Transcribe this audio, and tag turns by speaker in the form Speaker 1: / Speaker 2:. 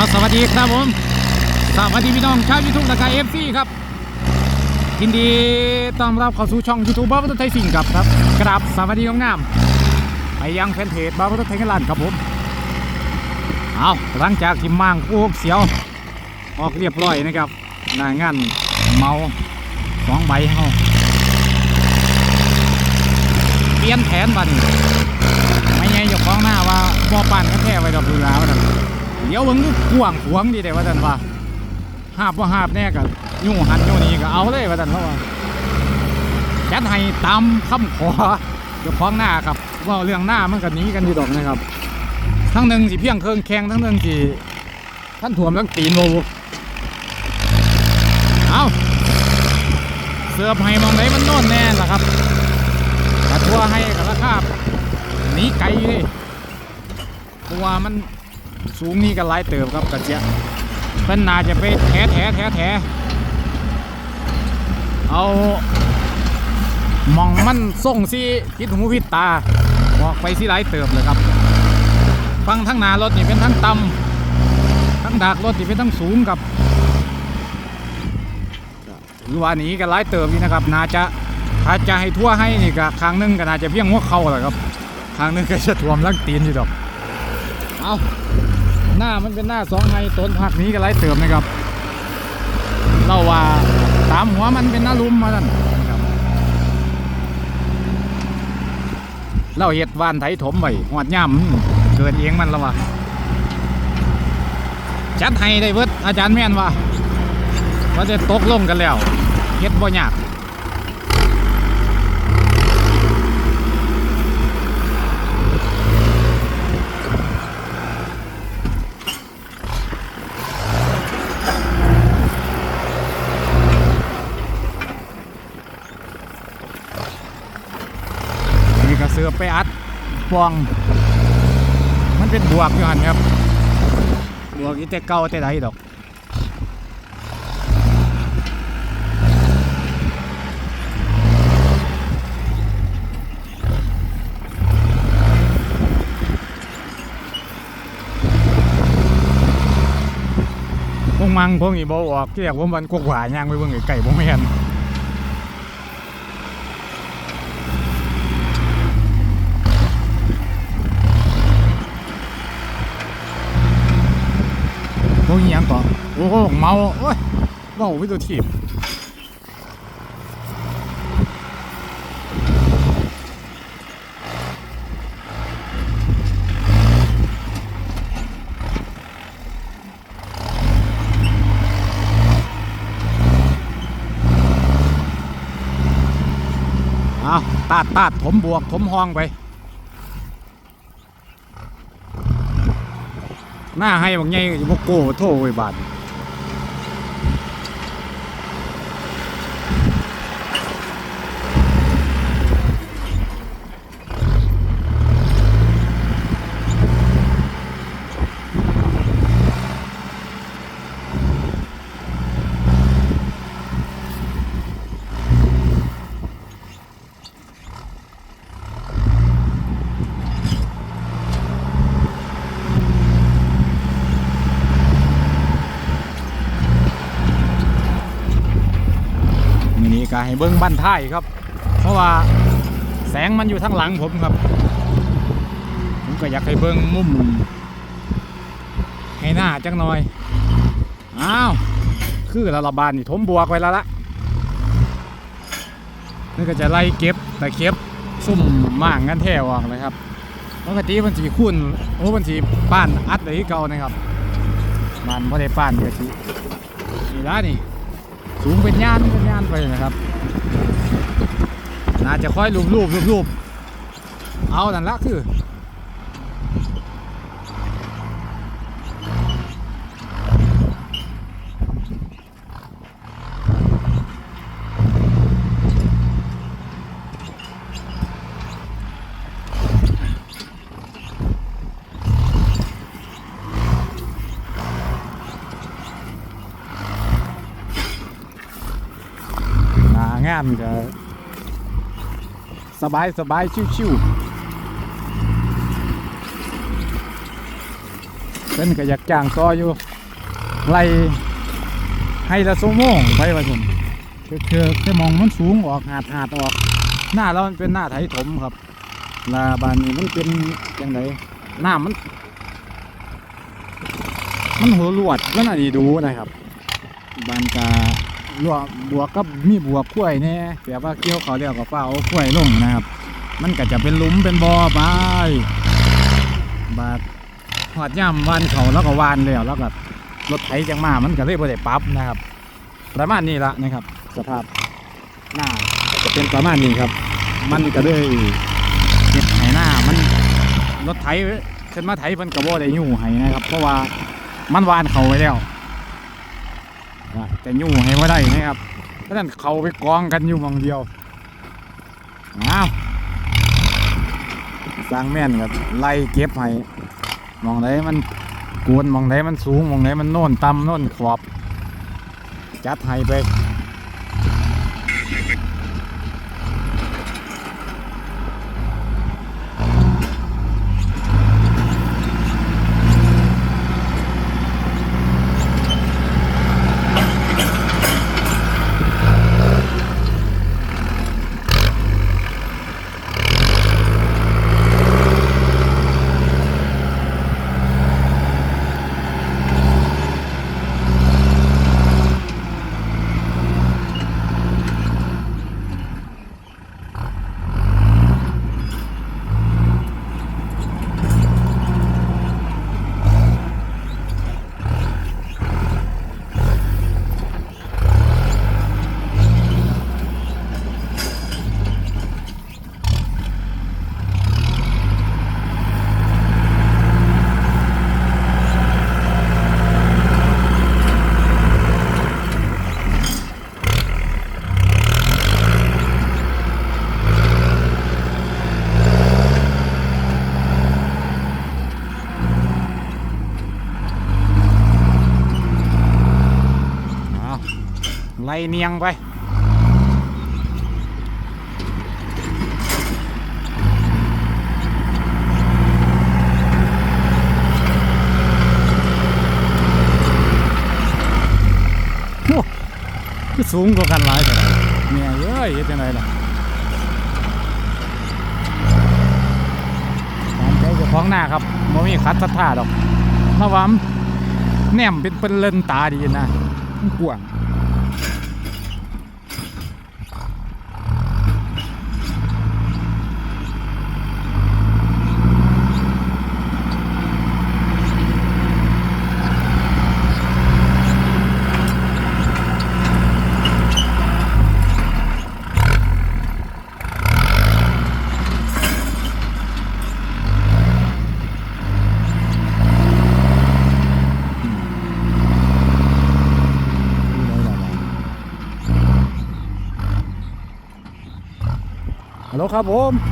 Speaker 1: เอาสวัสดีครับผม สวัสดีพี่น้องชาวยูทูบและกายเอฟซีครับยินดีต้อนรับเข้าสู่ช่องยูทูบบ้าวัตไทยสิ่งครับครับกราบสวัสดีน้องน้ำไปยังแฟนเพจบ้าวัตไทยกันลานครับผม เอาหลังจากที่มั่งพวกเสียว ออกเรียบร้อยนะครับหน้างานเมาสองใบเฮาเปลี่ยนแผนบัดนไม่ไงเจ้าของหน้าว่าบ่อปั่นกันแท้ไว้ดอกดูแล้วนะ เดี๋ยวมึงก็กวางขวงดีเด้ว่าท่านว่าหาบว่าหาบแน่กันยุ่หันยุ่นี้ก็เอาเลยว่าท่านว่าจัดให้ตามคำขอเจ้าของหน้าครับว่าเรื่องหน้ามันก็หนีกันอยู่ดอกนะครับ ทั้งหนึ่งสิเพียงเครื่องแข่งทั้งหนึ่งสิท่านถ่วมทั้งตีนโมเอาเสือให้มองไหนมันโน่นแน่ล่ะครับกระทัวให้กับราคาหนีไกลเลยตัวมัน สูงนี่ก็หลายเติบครับกระเจี๊ยบเพิ่นนาจะไปแถแถแถแถเอามองมันส่งสิพิษหูพิษตาบอกไปสิหลายเติบเลยครับ ฟังทั้งนารถนี่เป็นทั้งต่ำทั้งดากรถนี่เป็นทั้งสูงครับหรือว่าหนี้ก็หลายเติบนี่นะครับนาจะถ้าจะให้ทั่วให้นี่ก็ครั้งหนึงก็น่าจะเพียงหัวเข่าแหละครับครั้งหนึงก็จะท่วมลังตีนอยู่ดอก เอาหน้ามันเป็นหน้าสองไฮต้นผักนี้ก็ไล่เติมนะครับ เราว่าตามหัวมันเป็นหน้าลุมมาท่านเราเห็ดวานไถถมไว้หอดย่ำเกินเองมันแล้ววะจัดให้ได้เบิดอาจารย์แม่นว่าว่าจะตกลงกันแล้วเฮ็ดบ่ยาก สือไปอัดฟอง มันเป็นบวกอยู่หันครับ บวกอีแต่เก่าแต่ใดดอกพวกมังพวกนี้บอออกที่เรียกว่ามันกวาย่างไปเบิ่งไก่บ่แม่น พวกนี้ยังต่อโอ้โหเมาโอ้ยเมาวิตัวทีบเอาตาดตาดถมบวกถมห้องไปหน้าให้บางไงบกโก้โทษไว้บาดนี่ ก็ให้เบิ้งบ้านท้ายครับ เพราะว่าแสงมันอยู่ทางหลังผมครับ ผมก็อยากให้เบิ้งมุมให้หน้าจังหน่อย อ้าว คือละละบานนี่ถมบวกไว้แล้วละนี่ก็จะไล่เก็บแต่เก็บซุ่มม่างกันแท้วงเลยครับปกติมันสีคุ้นโอ้มันสีป้านอัดเลยที่เก่านะครับมันไม่ได้ป้านก็สีนี่ละนี่สูงเป็นย่านเป็นย่านไปนะครับ น่าจะค่อยรูปรูปรูปรูปเอานั่นละคือางานก็ สบายสบายชิวๆเพิ่นก็อยากจ้างต่ออยู่ไล่ให้ละสมงไปว่าซั่นคือคือคือมองมันสูงออกหาดหาดออก หน้าเรามันเป็นหน้าไถถมครับลาบานนี้มันเป็นจังไดหน้ามันมันหัวลวดก็น่าดีดูนะครับบานกา ลวกบวกกับมีบวกกล้วยแน่แต่ว่าเกี่ยวเขาเรียกว่าฟ้าเอากล้วยลงนะครับ มันก็จะเป็นหลุมเป็นบ่อไปบาดหอดย่ำวานเขาแล้วก็วานแล้วแล้วก็รถไถจังมามันก็เลยบ่ได้ปรั๊บนะครับ ประมาณนี้ละนะครับ สภาพหน้าจะเป็นประมาณนี้ครับ มันก็เลยเก็บไหหน้ามันรถไถขึ้นมาไถมันก็บ่ได้ยู่ไหนะครับ เพราะว่ามันวานเขาไว้แล้ว ว่าแต่ยู่ให้ว่าได้นะครับเพราะฉะนั้นเขาไปกองกันอยู่มองเดียวเอาสร้างแม่นกับไล่เก็บให้มองไหนมันกวนมองไหนมันสูงมองไหนมันโน่นต่ำโน่นขอบ จัดให้ไป ไล่เนียงไปโอ้คือสูงกว่ากันหลายแต่เนี่ยเอ้ยเฮ็ดจังไดล่ะตามใจเจ้าของหน้าครับบ่มีคัดศรัทธาดอกมาว่ามันแนมเป็นเป็นเลนตาดีนะกว้าง ฮัลโหลครับผม